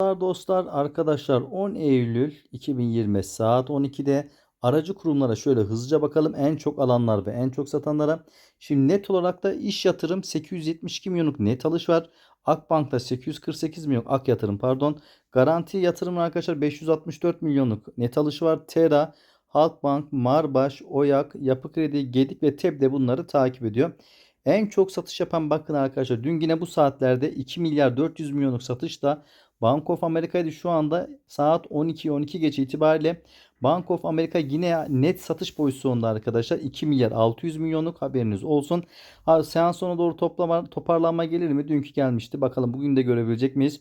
Merhabalar dostlar, arkadaşlar 10 Eylül 2020 saat 12'de aracı kurumlara şöyle hızlıca bakalım. En çok alanlar ve en çok satanlara. Şimdi net olarak da iş yatırım 872 milyonluk net alış var. Akbank'ta 848 milyon Ak yatırım pardon. Garanti yatırım arkadaşlar 564 milyonluk net alış var. Tera, Halkbank, Marbaş, Oyak, Yapı Kredi, Gedik ve TEB de bunları takip ediyor. En çok satış yapan bakın arkadaşlar dün yine bu saatlerde 2 milyar 400 milyonluk satışla Bank of America'ydı şu anda saat 12 12 geçe itibariyle Bank of America yine net satış pozisyonunda arkadaşlar 2 milyar 600 milyonluk haberiniz olsun. Ha, seans sonu doğru toplama, toparlanma gelir mi? Dünkü gelmişti. Bakalım bugün de görebilecek miyiz?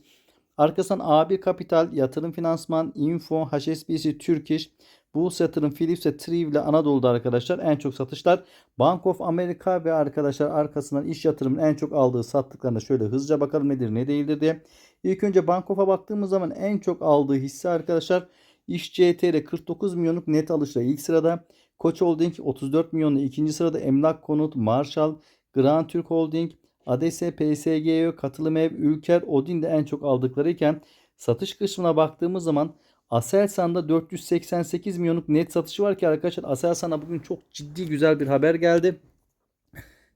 Arkasından A1 Kapital, Yatırım Finansman, Info, HSBC, Türk İş, Bulls Yatırım, Philips ve Triv ile Anadolu'da arkadaşlar en çok satışlar. Bank of America ve arkadaşlar arkasından iş yatırımın en çok aldığı sattıklarına şöyle hızlıca bakalım nedir ne değildir diye. İlk önce Bank of'a baktığımız zaman en çok aldığı hisse arkadaşlar İş CTR 49 milyonluk net alışla ilk sırada. Koç Holding 34 milyonla ikinci sırada. Emlak Konut, Marshall, Grand Türk Holding, ADS, PSGO, Katılım Ev, Ülker, Odin de en çok aldıkları iken satış kısmına baktığımız zaman Aselsan'da 488 milyonluk net satışı var ki arkadaşlar Aselsan'a bugün çok ciddi güzel bir haber geldi.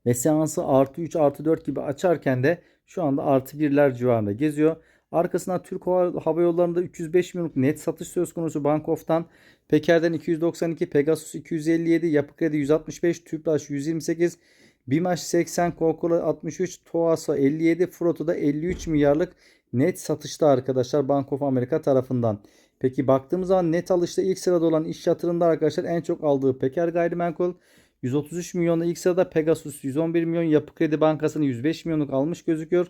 Ve seansı artı 3 artı 4 gibi açarken de şu anda artı 1'ler civarında geziyor. Arkasından Türk Hava Yolları'nda 305 milyonluk net satış söz konusu Bankoft'tan. Peker'den 292, Pegasus 257, Yapı Kredi 165, Tüpraş 128, Bimaş 80, Coca-Cola 63, Toasa 57, Froto'da 53 milyarlık net satışta arkadaşlar Bank of America tarafından. Peki baktığımız zaman net alışta ilk sırada olan iş yatırımda arkadaşlar en çok aldığı Peker Gayrimenkul 133 milyonla ilk sırada Pegasus 111 milyon Yapı Kredi Bankası'nı 105 milyonluk almış gözüküyor.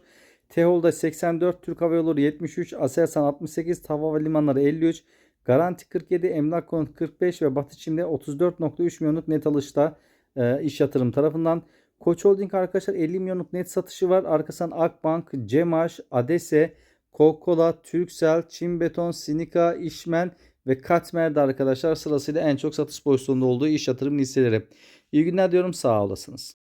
Tehol'da 84, Türk Hava Yolları 73, Aselsan 68, Hava ve Limanları 53, Garanti 47, Emlak Konut 45 ve Batı Çim'de 34.3 milyonluk net alışta e, iş yatırım tarafından. Koç Holding arkadaşlar 50 milyonluk net satışı var. Arkasından Akbank, Cemaş, Adese, Coca-Cola, Turkcell, Çin Beton, Sinika, İşmen ve Katmer'de arkadaşlar sırasıyla en çok satış pozisyonunda olduğu iş yatırım listeleri. İyi günler diyorum sağ olasınız.